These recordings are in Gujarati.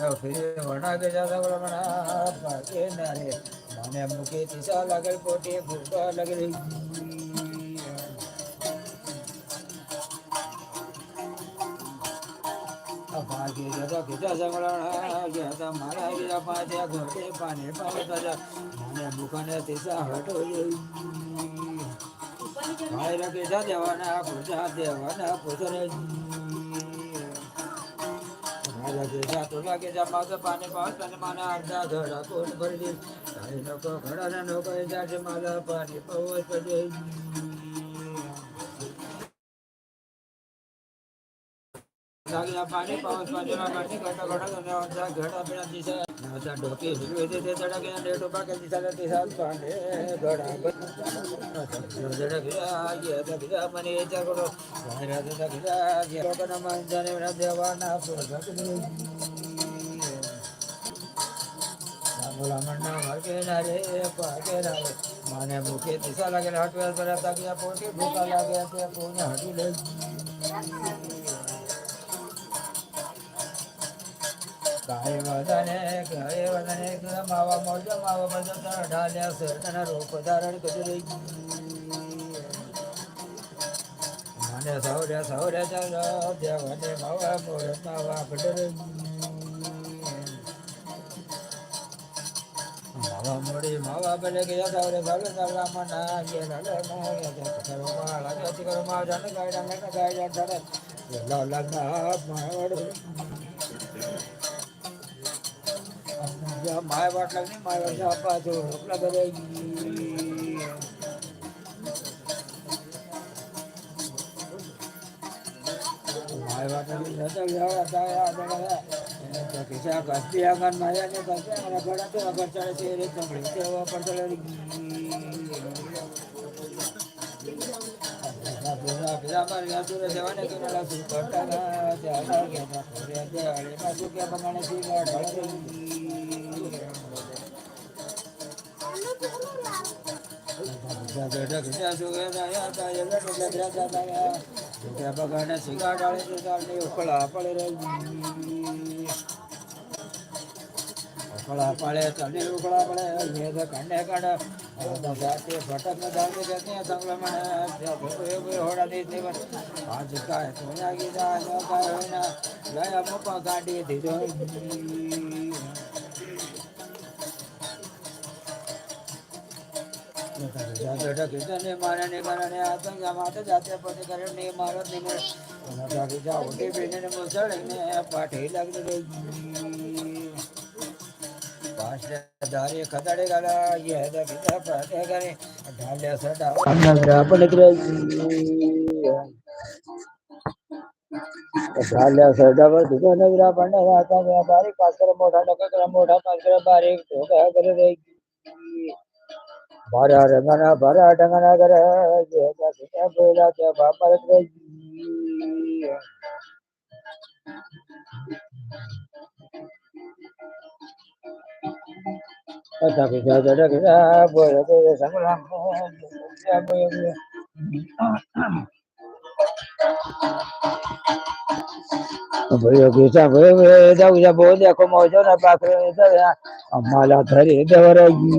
વણગ જાદવળમણા ભાગે નરે મને મૂકે દિશા લાગલ પોટે ભૂખા લગરી ભાગે જતા ગીતા સંગળણા ગયા મારા ગીતા પાંચે ઘોટે પાને પાવતા મને મુખને દિશા ભાઈ રગે જા દેવાના પૂજા દેવાના પૂજન माझं पाणी जमाग पाने पाहत आणि माना अर्धा धरा कोण भरली नको घडा नको जाजे माला पाणी पाऊस લાગલા પાણી પાવસ બાજુના ઘરની ઘટા ઘટા અને ઓછા ઘટ આપણા દિશા ઓછા ડોકી હિલવે તે તે ચડા ગયા ડેટ ઉભા કે દિશા તે સાલ પાંડે ઘડા જડા ભીરા ગયા તા ભીરા મને એ ચાર કરો રાધે તા ભીરા ગયા લોકોના મન જાને રાધે વાના મને ભૂખે દિશા લાગેલા હટવેલ પર હતા ગયા પોતે ભૂખા લાગ્યા તે પૂને હટી લે काय वदने काय वदने मावा मौज मावा मज ढाल्या सर्दन रूप धारण कचरे माने सौर्य सौर्य चल देवने मावा मोर मावा पडरे मावा मोडी मावा बले गया सौर्य सौर्य सवला मना ये नले मोय जत करवा लगे तिकर माव जन गायडा ने गायडा धरे लग्न मावड़ जब माया वाट लगने माया वाट जहाँ पर तो रोकना पड़ेगी माया वाट लगने जाता है जाओ आता है आता है तो किसा कसती अगर माया ने कसते अगर बड़ा तो अगर चले तेरे तो बढ़ते हुआ पर चलेगी ೇವನ ઉકળા પડે તને ઉકળા પડે વેદ કંડે કંડે જાતે ભટક ધાગે જતે સંગ્રમણ હોડા દે દેવ આજ કાય તો નાગી જાય કાય હોય ના ગયા પપ્પા ગાડી દીધો ને મારા ને મારા ને આતંક જમાતે જાતે પોતે કરે ને મારો ને મારો નતા બીજા ઉઠી બેને ને મોસળ ને પાઠે લાગને ખદાડે ગાલા યે હદા બીજા પાઠે કરે ઢાલે સડા નગરા પણ झाल्या सरदावर तुझा नगरा पण राहता बारीक पाच करा मोठा नका करा मोठा पाच करा बारीक धोका करत ಬರ ರಂಗನ ಬರ ಡಂಗನಗರ ಬೋಧ ಕೊಮ್ಮೋಜನ ಪಾತ್ರ ಅಮ್ಮಲ ಧರಿ ದವರಗಿ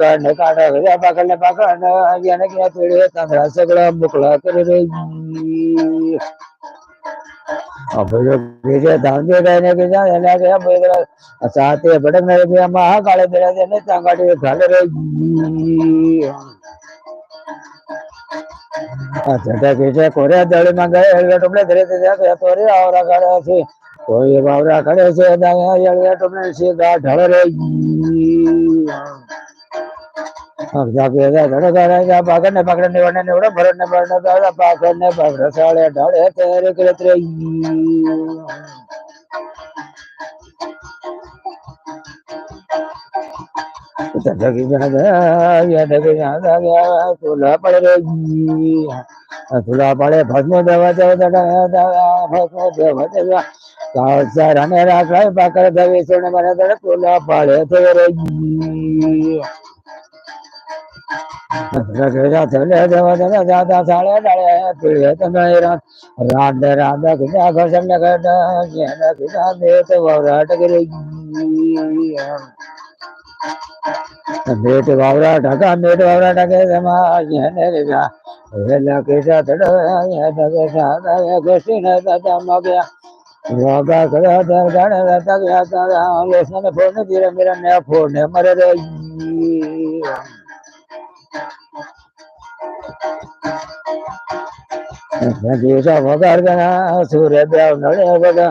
कंड काढ पाकडलं पाकड यानं किंवा पिढी तांदळा सगळं मुकळा करे साते भटकणारे बिया महाकाळे बिरा त्याने चांगाटी झाले रे अच्छा कोऱ्या दळी मागे टोपल्या धरे त्याच्या तोरे आवरा काढा असे कोई बावरा खड़े से दाया यड़िया तुमने सीधा ढल रही अब जाके जा ढड़ कर जा पकड़ने पकड़ने वड़ने ने उड़ा भरने भरने दादा पकड़ने पकड़ साले ढड़े तेरे के तेरे तड़की जादा या तड़की जादा या तोला पड़ रही ફૂલા પાડે ભસ્મ દેવા દેવ ભસ્મ દેવ દેવા સાર અને રાખાય પાકર ધવે સુણ મને તને ફૂલા પાડે થરે રાધે રાધે કુદા ઘસન કડા કુદા દેત વરાટ કરી भेट बाबरा ढाका भेट बाबरा ढके वेला के साथ ढके साथ कृष्ण दादा मगया रागा करा दर गाने रहता गया तारा लेसन फोन तेरा मेरा नया फोन है मरे रे ये जा वगार गया सूर्य देव नड़े वगा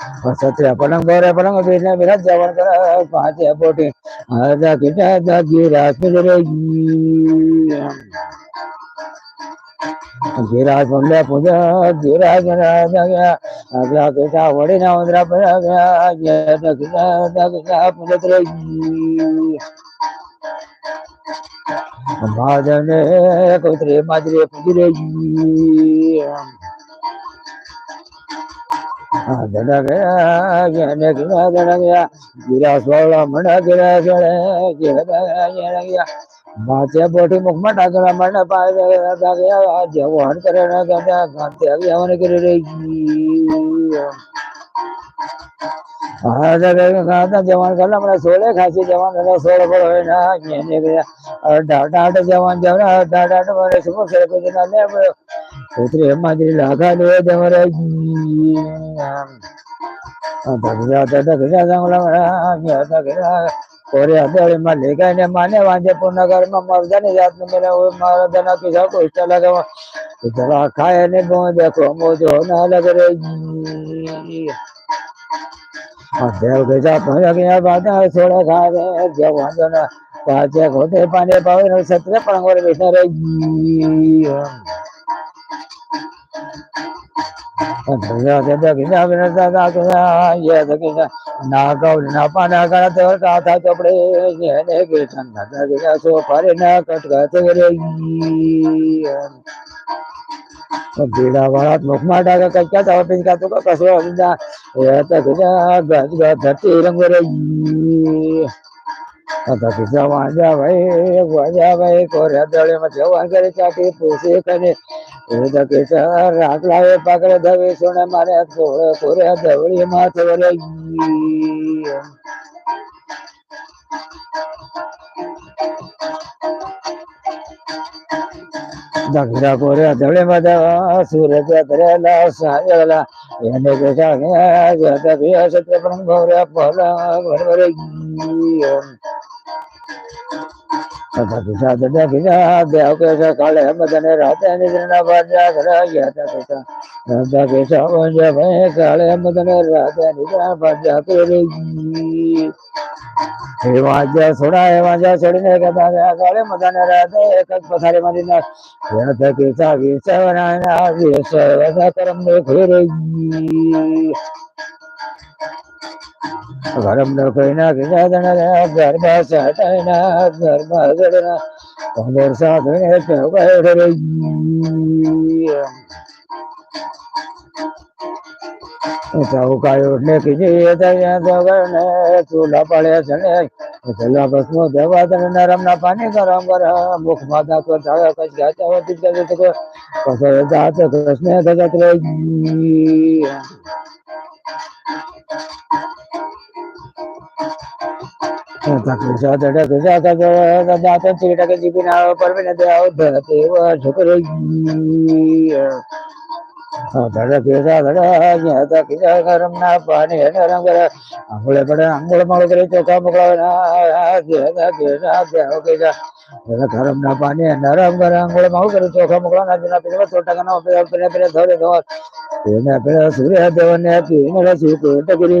સત્ય પલંગ બોરે પલંગ બેસને બિરાજ જવન કર પાંચે પોટે આદા કિટા દાગી રાત ગરગી ધીરાજ મંડ્યા પૂજા ધીરાજ ગયા આગલા કિટા વડી ના ઉંદરા પર ગયા જય કિટા દાગા પૂજત રહી મહાજને કોતરે માજરે પૂજી રહી धन गया गया धन गया गिरा सोला मना गिरा सोला गया माचे बोटी मुख में डाल पाए गए आ गया आज वो हन कर क्या क्या खाते अभी हमने कर रही आज आ गया खाता जवान कर रहा सोले खासी जवान रहा सोले पर हो ना ये नहीं गया और डाटा डाटा जवान जवान डाटा डाटा मरे सुबह से कुछ ना मैं कोरे हथेड़ी में लेके ने माने वांझे पुण्य कर्म मर्दन जात ने मेरे वो मर्दन की सब कुछ लगे इतना खाए ने गो देखो मोज होना लग रे देव के जा पहुंच गया बाधा छोड़ा खा रे जब वांझना पाचे खोते पाने पावे सत्र पंगोर बिसरे ना गौर ना पाना करा तेवर का था कपड़े ये ने के ठंडा लग गया सो पर ना कट गए तेरे तो बेड़ा वाला मुखमा डागा का क्या था पिन का तो का कसो ये तो गया गज गज धरती रंग रे તકી જવા જવાય ગોવા જવાય કોરા દળેમાં જવા કરે ચાકી પૂછી કરે તકી રાત લાવે પાકડે ધવે સોને મારે કોરા ધવળી માં થોરે દગરા કોરા ધવળે માં સૂરજ ધરેલા સાયલા એને બેઠા ગયા સત્ય પ્રમ ગૌર્યા પહેલા ઘર काले मदन राधे राधा केशव जय काले मदन राधे हे माझ्या सोडा हे माझ्या सोडीने कदा काळे मदन राधे एकच पथारे मध्ये ना राधा केशव केशव नाना केशव करम खेरे गरम नकैना विनादना धर्म सटैना धर्म गणना कमर साधने पैर चौकाय उठने की दगने चूल्हा पड़े चले बस मो देवा तन नरम ना पानी गरम गरम मुख माता को धागा कच गाता हो तिक जगत को कसर दात तो जाते रही శ్రీటక జీపిన పర్విణ దేవ அங்குளப்பட அங்குளம் அழுதுரை தோக்கா முகலாவனா கரம் நா பாணி நரம் கர அங்குளம் அழுதுரை தோக்கா முகலா நஜினா பிரிவ தோட்டகனா உபயோக பிரிய பிரிய தோரி தோர் பிரிய பிரிய சூரிய தேவனே பிரிய சூரிய குரி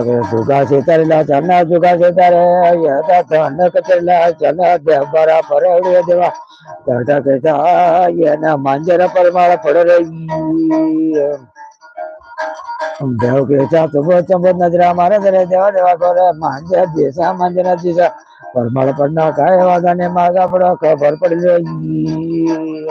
दुगा सीता लीला चना दुगा सीता रे यदा तनक चला चना दे बरा परड़े देवा दादा कहता ये न मांजर पर माला पड़ रही देव कहता तुम चंबो नजरा मारे दे देवा देवा को रे मांजर दिशा मांजर दिशा परमाल पढ़ना काय वादा ने मागा पड़ो खबर पड़ रही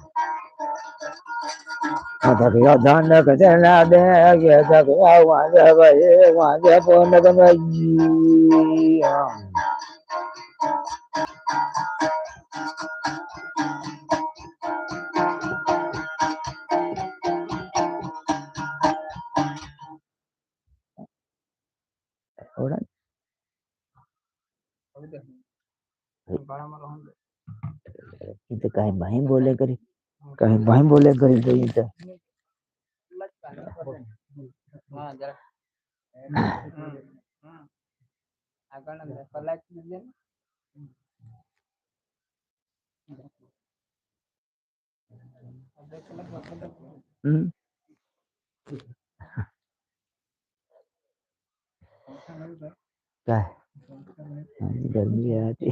ધકિયા ધન ધના દે કે ધકિયા વાજે ભય વાજે પોન કનજી ઓડા કાઈ ભાઈ બોલે કરી कहीं वहीं बोले करी गई तो क्या गर्मी आती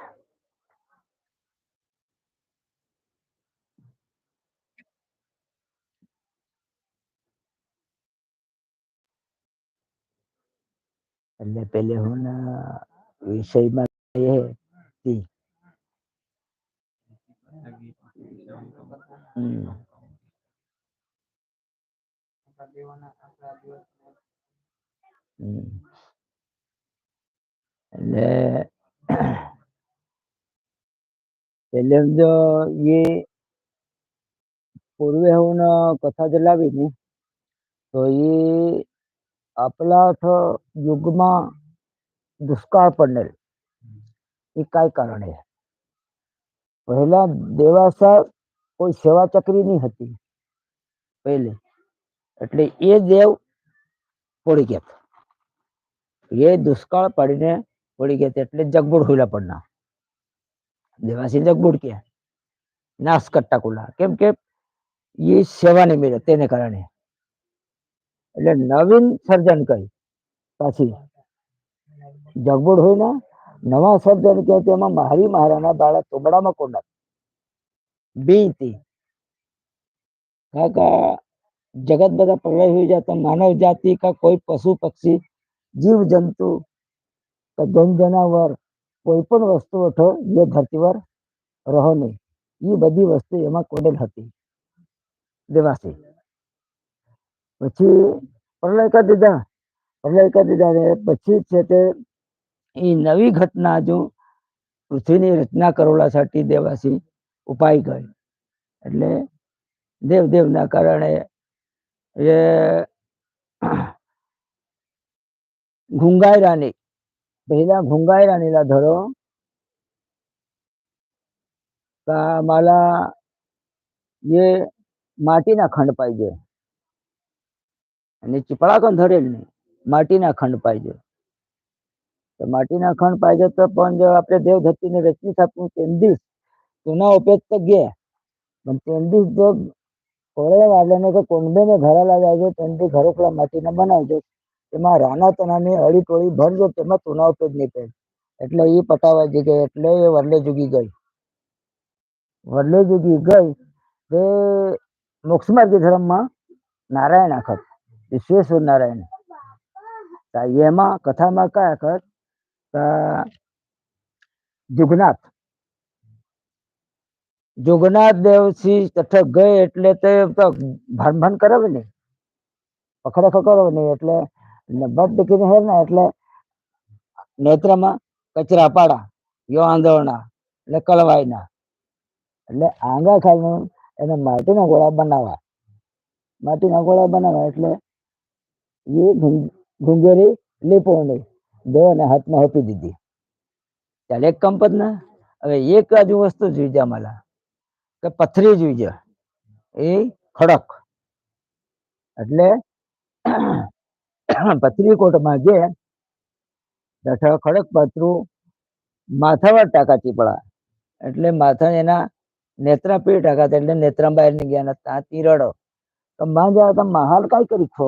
એટલે પહેલેના વિષયમાં એટલે पहले हम्म। हम्म। जो ये पूर्व है कथा जला भी नहीं तो ये अपनाथ युग्मा दुष्काल पड़नेल ई कई कारण है पहला देवासा कोई सेवा चक्री नहीं हती पहले એટલે એ દેવ પડી કે યે દુષ્કાળ पड़ने પડી કે એટલે જગડ હુલા પડના દેવાસી જગડ કે નાસકટટા કોલા કેમ કે યે સેવા નહી મે રહેતેને કારણે એટલે નવીન સર્જન કહી પાછી જગબુડ હોય ને નવા સર્જન કહે તેમાં મારી મહારાના બાળક તોબડામાં કોંડા બે હતી કાકા જગત બધા પ્રલય હોઈ જતા માનવ જાતિ કા કોઈ પશુ પક્ષી જીવ જંતુ કે જન જનાવર કોઈ પણ વસ્તુ ઉઠો જે ધરતી પર રહો નહીં એ બધી વસ્તુ એમાં કોડેલ હતી દેવાસી પછી પ્રલય કરી દીધા પ્રલય કરી દીધા પછી છે તે એ નવી ઘટના જો પૃથ્વીની રચના કરોલાસાટી દેવાસી ઉપાય ગઈ એટલે દેવદેવના કારણે એ રાની પહેલા ઘુંગાયરાની ધરો માલા એ માટીના ખંડ પાઈ ગયા અને ચીપળાકણ ધરેલ નહીં માટીના ખંડ પાઈજો તો માટીના ખંડ પાઈજો તો પણ જો આપણે દેવધતીને રચની સ્થાપવું તેંદીસ તેના ઉપયોગ તો ગયા પણ તેંદીસ જો કોળે વાવલાને કે કોંડેને ભરેલા જાયજો તેનથી ઘરોકલા માટીના બનાવજો એમાં રાના તનાની અળી ટોળી ભરજો તેમાં તુના ઉપયોગ નહીં થાય એટલે એ પટાવા જઈ ગઈ એટલે એ વરલે જુગી ગઈ વરલે જુગી ગઈ તે મોક્ષ માર્ગી ધર્મમાં નારાયણ આખત ईश्वर नारायण तायमा कथामा काय करत जुगनाथ जुगनाथ देवशी टठग गए એટલે તે ભણ ભણ કરે ને પખર પખર કરે ને એટલે બબ્બે કિને હો ને એટલે નેત્રમાં કચરા પાડા યોાંંદોણા લેકલવાયના એટલે આંગા ખાને એને માટીના ગોળા બનાવા માટીના ગોળા બનાવા એટલે એ ઘૂંઘેરી લીપોણી દેવાને હાથમાં આપી દીધી ચાલે એક કંપત ના હવે એક આજુ વસ્તુ જોઈજા જા માલા કે પથરી જોઈજ એ ખડક એટલે પથરી કોટમાં જે ખડક પથરું માથાવાર ટાંકા ચીપળા એટલે માથા એના નેત્રા પીર ટાંકા એટલે નેત્રા બહાર ની ગયા ત્યાં તીરડો તો માં જાય મહાલ કાંઈ કરી છો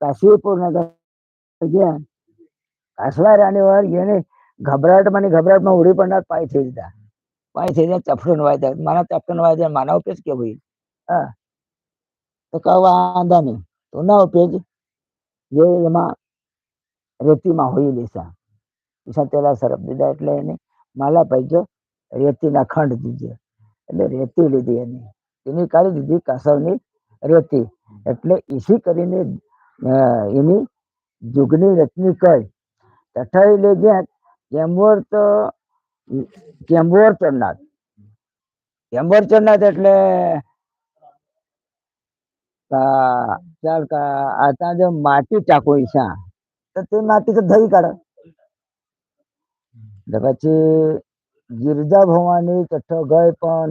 કાશીપુર નગર ગયા કાસલા રાણીવાર જેને ગભરાટમાં ની ગભરાટમાં ઉડી પડનાર પાય થઈ જતા પાય થઈ જાય ચફડું વાય જાય મારા ચફડું વાય જાય માના ઉપેજ કે ભાઈ હા તો કહવા આંધા નહીં તો ના ઉપેજ જે એમાં રેતીમાં હોય લેસા પૈસા તેલા સરફ દીધા એટલે એને માલા પૈક્યો રેતીના ખંડ દીધો એટલે રેતી લીધી એની એની કાઢી દીધી કાસવની રેતી એટલે ઇસી કરીને એની જુગની રચની કઈઠાઈ લેજે કેંવર તો કેંવર ચડનાત કેંવર ચડનાત એટલે આ ચાલ કા આ તા માટી ટાકો ઈસા તો તે માટી તો ધવી કાઢ દે પછી ગિરધ ભવાની કઠો ગય પાન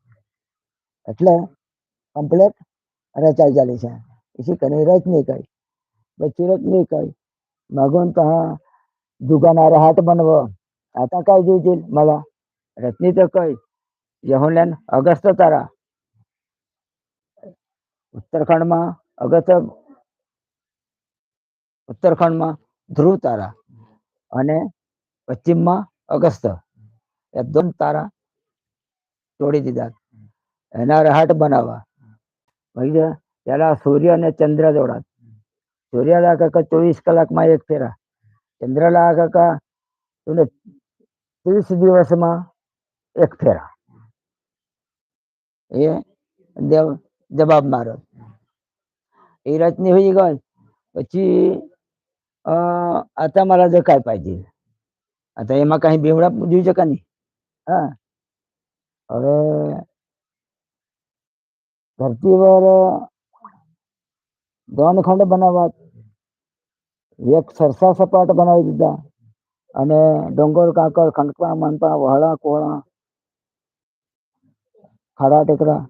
એટલે કમ્પ્લેટ રચાઈ ચાલી છે એસી કને રચની કઈ પછી રચ નહીં કહી મગન તો હા દુકાનારે હાથ બનવો આતા કઈ જોઈજે મળા રચની તો કહી યહોલેન અગસ્ત તારા ઉત્તરાખંડમાં અગસ્ત ઉત્તરાખંડમાં ધ્રુવ તારા અને પશ્ચિમમાં અગસ્ત એકદમ તારા તોડી દીધા એના રહાટ બનાવવા સમજ્યા પેલા સૂર્ય અને ચંદ્ર જોડા સૂર્યલા કાકા ચોવીસ કલાકમાં એક ફેરા ચંદ્રલા કાકા તમને ત્રીસ દિવસમાં એક ફેરા એ દેવ જવાબ મારો એ રચની હોઈ ગઈ પછી आता मला जर काय पाहिजे आता एमा काही बेवडा देऊ शका नाही हा अरे ધરતી દોન ખંડ બનાવવા એક સરસા સપાટ બનાવી દીધા અને ડોંગર કાંકર ખંડપા મનપા વહળા કોળા ખાડા ટેકરા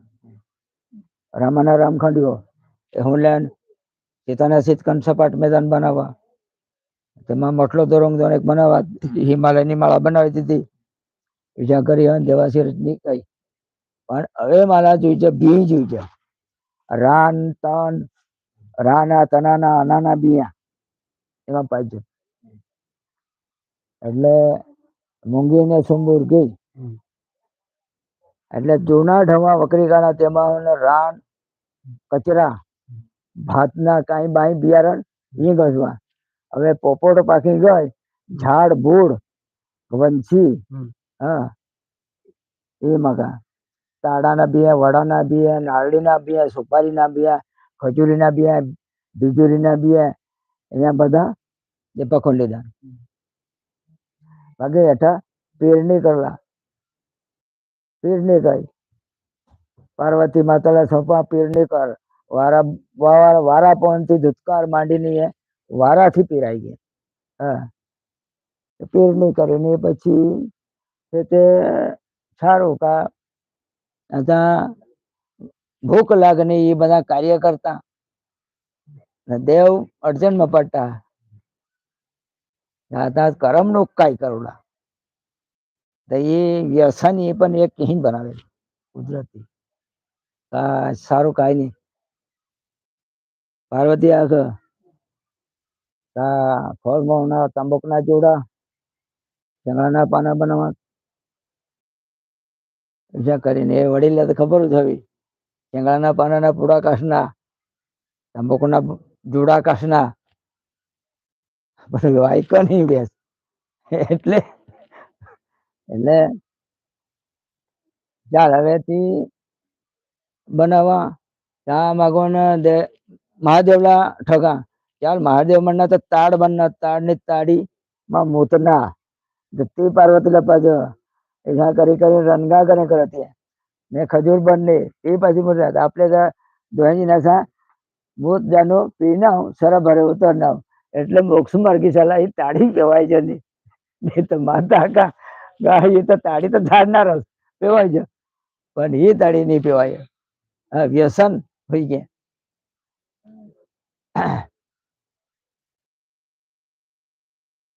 રામાના રામખંડીઓ એ હોમલેન્ડ સીતાના સીતકંડ સપાટ મેદાન બનાવવા તેમાં મોટલો દોરંગ દોન એક બનાવવા હિમાલયની માળા બનાવી દીધી વિજા કરી અને દેવાસી રચની કઈ પણ હવે મારા જોઈ છે બી જોઈ છે રાન તન રાના તનાના અનાના બિયા એમાં પાંચ છે એટલે મૂંગીને સુંબુર ગઈ એટલે જૂના ઢમા વકરીકાના તેમાં રાન કચરા ભાતના કાંઈ બાઈ બિયારણ એ ગજવા હવે પોપોટ પાકી ગઈ ઝાડ ભૂડ વંશી હા એ મગા તાડાના બિયા વડાના બિયા નારળીના બિયા સુપારીના બિયા ખજૂરીના બિયા બીજુરીના બિયા અહીંયા બધા એ પખોન લીધા બાકી હેઠા પીર નહીં કરવા પીર નહીં કરી પાર્વતી માતાના સોપા પીર નહીં કર વારા વારા વારા પવનથી ધુતકાર માંડીને વારાથી પીરાઈ ગયા હા પીર નહીં ને પછી તે સારું કા તથા ભૂખ લાગને એ બધા કાર્ય કરતા દેવ અડચણમાં પડતા હતા કરમનો કાય કરોડા તો એ વ્યસન એ પણ એક કહીન બનાવે કુદરતી સારું કાંઈ નહીં પાર્વતી આખ ફળમાં તંબાકુના જોડા ચણાના પાના બનાવવા કબજા કરીને એ વડીલે તો ખબર જ હોવી શેંગડાના પાનાના પૂડાકાશના તંબાકુના જોડાકાશના બધું વાયકો નહીં બેસ એટલે એટલે ચાલ હવેથી બનાવવા ત્યાં માગો ને મહાદેવલા ઠગા ચાલ મહાદેવ મણના તો તાડ બનના તાડની તાડી માં મૂતના જતી પાર્વતી લપા જો ભેગા કરી કરી રનગા કરે કરો તે ને ખજૂર બનને તે પછી મોટા આપણે ત્યાં ધોની નાસા ભૂત જાનો પી નાવ સરા ભરે ઉતર નાવ એટલે મોક્ષ માર્ગી સલા એ તાળી કહેવાય છે ને તો માતા કા ગા એ તો તાળી તો ધાડનાર જ પીવાય છે પણ એ તાળી નહીં પીવાય વ્યસન હોય ગયા